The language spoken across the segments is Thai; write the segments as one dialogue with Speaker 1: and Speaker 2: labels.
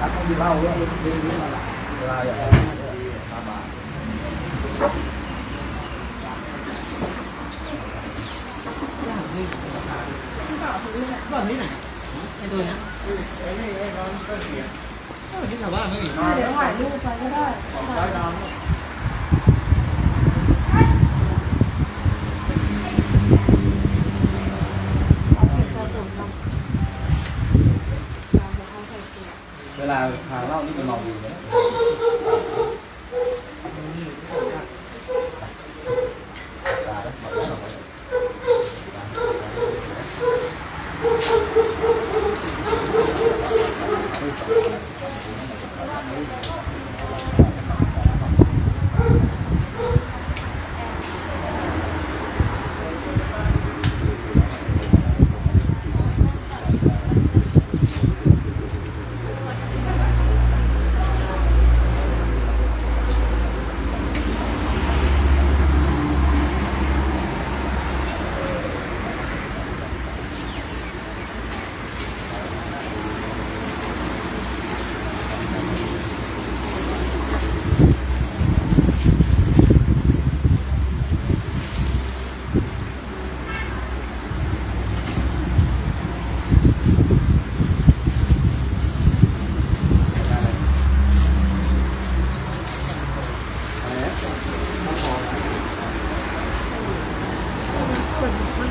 Speaker 1: รักต้องกินเหล้าด้วยเรื่องนี้มาละเวลา
Speaker 2: เว
Speaker 1: ลาทานเหล้านี่มันเมาดีนะ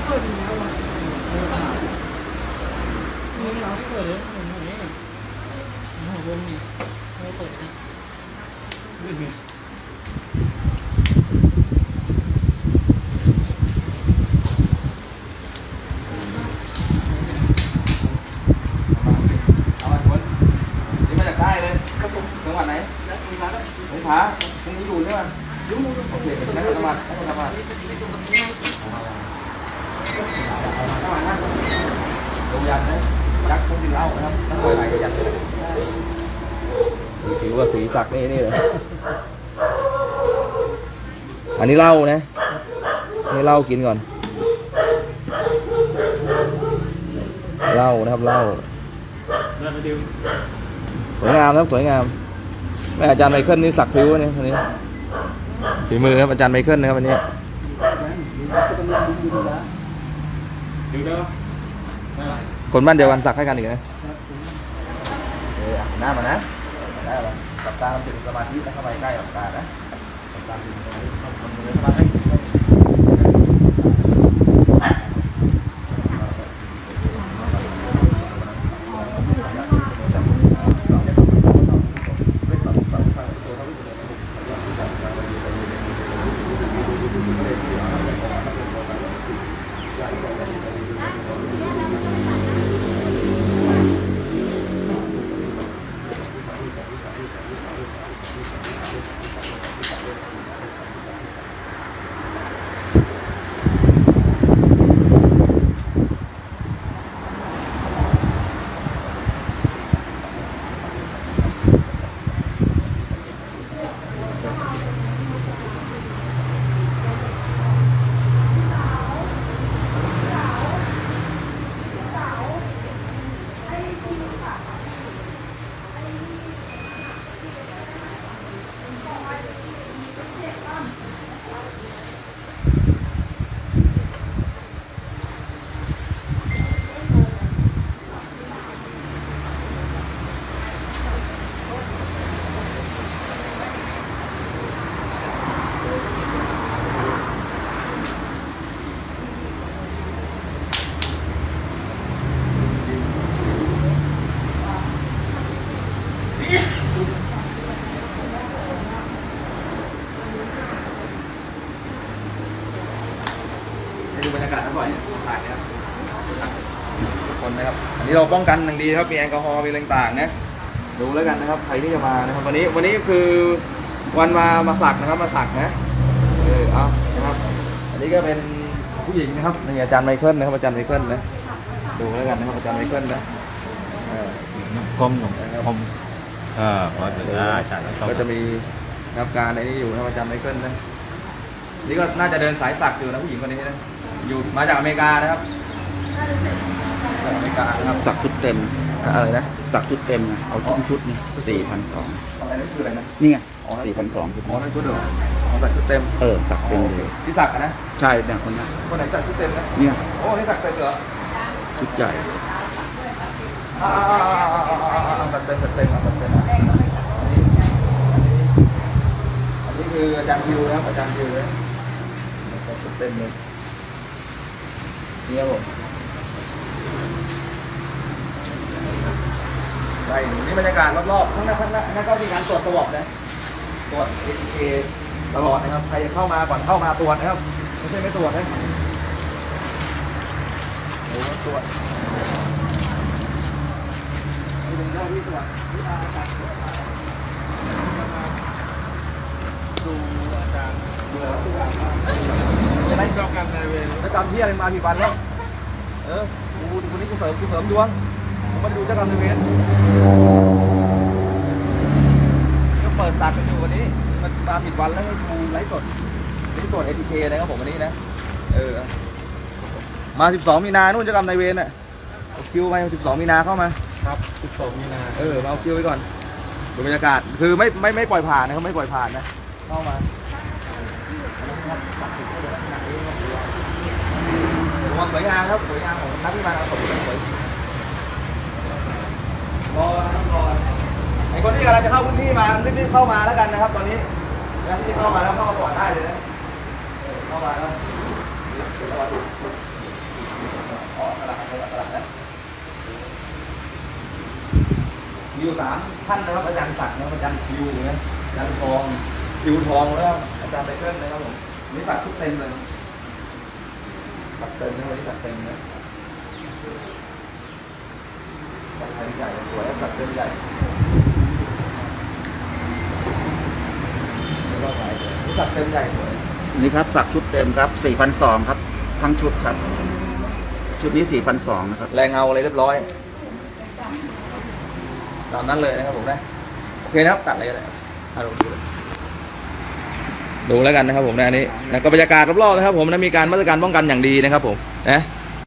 Speaker 3: เปิดอยู่แล้วอะ
Speaker 2: มีเราที่เปิดเลยมันอย่างนี้หัวบนนี่เราเปิดนะไม่มี
Speaker 1: เอามาชวนนี่มาจากใต้เลยครับผมจังหวัดไหน
Speaker 2: แล้วมีมาก็
Speaker 1: สงขลาพรุ่งนี้อยู่ใช่ไหมอยู่โอเคนักธรรมะนักธรรมะจังหวัดนะ โรงยันนะยักษ์คงกินเล้านะครับนักมวยไหนก็ยักษ์ถือว่าสีสักนี่นี่เลยอันนี้เหล้านะนี่เหล้ากินก่อนเหล้านะครับเหล้าสวยงามครับสวยงามแม่อาจารย์ไมเคิลนี่สักผิวเนี่ยคนนี้ฝีมือครับอาจารย์ไมเคิลนะครับวันนี้
Speaker 2: ดูเด้อ
Speaker 1: คนบ้านเดียวกันสักให้กันอีกนะเอออะหน้ามานะได้ปะกับตาเป็นสมาธิแล้วเข้าไปใกล้กับตานะกับตาเป็นสมาธิเข้าคนมือสมาธิให้ดูบรรยากาศทั้งหมดเนี่ยถ่ายนะครับทุกค นนะครับ อันนี้เราป้องกันอย่างดีนะครับ มีแอลกอฮอล์ มีอะไรต่างๆนะ ดูแล้วกันนะครับ ใครที่จะมานะครับ วันนี้ วันนี้คือวันมา มาสักนะครับ มาสักนะ เออ เอานะครับ อันนี้ก็เป็นผู้หญิงนะครับ นี่อาจารย์ไมเคิลนะครับ อาจารย์ไมเคิลนะ ดูแล้วกันนะครับ อาจารย์ไมเคิลนะเออ
Speaker 4: ก้มหนุ่มก้มเออพอถึงอ่าใช่แล้ว
Speaker 1: ก็จะมีนะครับการในนี้อยู่นะครับอาจารย์ไมเคิลนะ นี่ก็น่าจะเดินสายสักอยู่นะผู้หญิงคนนี้นะ อยู่มาจากอเมริกานะครับ จากอเมริกานะครับ
Speaker 4: สักชุดเต็ม
Speaker 1: ออะไรนะ
Speaker 2: สักชุดเต็มนะเอาชุดชุดนี่สี่พันสอง
Speaker 1: อะไรนั่นคืออะไรนะ
Speaker 2: นี่ไงสี่พันสองชุด
Speaker 1: อ๋อ
Speaker 2: นี้
Speaker 1: นั่นชุดเหรออ๋อใส่ชุดเต็ม
Speaker 2: เออสักเต็มเลย
Speaker 1: ที่สักอะนะ
Speaker 2: ใช่เนี่ยคนนี้
Speaker 1: คนไหนจัดชุดเต็มนะ
Speaker 2: เนี่ย
Speaker 1: โอ้นี่สักเต็มเหรอ
Speaker 2: ชุดใหญ่
Speaker 1: อ่าอ่าอ่าอ่าอ่าอ่าอ่าจัดเต็มจัดเต็มอะจัดเต็มอะอันนี้คืออาจารย์คิวนะครับอาจารย์คิวเลยจัดชุดเต็มเลยนี่ครับผม ใช่นี่บรรยากาศรอบๆข้างหน้าข้างหน้านั่นก็มีการตรวจสวอปนะตรวจ ATK ตลอดนะครับ ใครจะเข้ามาก่อนเข้ามาตรวจนะครับ ไม่ใช่ไม่ตรวจนะโอ้โหตรวจนี่เป็นเจ้าที่ตรวจที่มาจากดูอาจารย์ดูแล้วทุกอย่างจะได้เจ้ากรรมนายเวรแล้วจำที่อะไรมาผิดวันแล้ว เออกูคนนี้กูเสริมกูเสริมดวงผ มมาดูเจ้ากรรมนายเวรก็เปิดสักกันอยู่วันนี้ มันมาผิดวันแล้วให้ดูไลฟ์สดนี่ตรวจ ATK นะครับผมวันนี้นะ เออ มา 12 มีนานู่นเจะกรรมนายเวรน่ะเอาคิวไป12 มีนาเข้ามา
Speaker 2: ครับสิบสองมีนา
Speaker 1: เออมาเอาคิวไว้ก่อนดูบรรยากาศ คือไม่ไม่ไม่ปล่อยผ่านนะครับไม่ปล่อยผ่านนะ เข้ามาระวังสวยงามครับสวยงามของนักวิมานเอาสมสวยรอ นะครับรอไอคนที่กำลังจะเข้าพื้นที่มารีบๆเข้ามาแล้วกันนะครับ ตอนนี้นะที่เข้ามาแล้วเข้ามาก่อนได้เลยนะเข้ามาแล้วเดี๋ยวระวังอ๋อตลาดตลาดตลาดนะมีอยู่สามท่านนะครับอาจารย์ศักดิ์นะครับอาจารย์คิวนะอาจารย์ทองคิวทองแล้วอาจารย์ไบเคิลนะครับผมนี่สักทุกเต็มเลยสักเต็มนะวันนี้สักเต็มนะ สักเต็มใหญ่สวยสักเต็มใหญ่แล้วก็ไปนี่สักเต็มใหญ่สวย
Speaker 2: นี่ครับสักชุดเต็มครับสี่พันสองครับ ทั้งชุดครับ ชุดนี้สี่พันสองนะครับ
Speaker 1: แรงเงาอะไรเรียบร้อย ตามนั้นเลยนะครับผมนะ โอเคนะครับตัดอะไรก็ได้ครับอะลองดูเลยดูแล้วกันนะครับผมนะอันนี้นะก็บรรยากาศรอบๆนะครับผมนะมีการมาตรการป้องกันอย่างดีนะครับผมนะ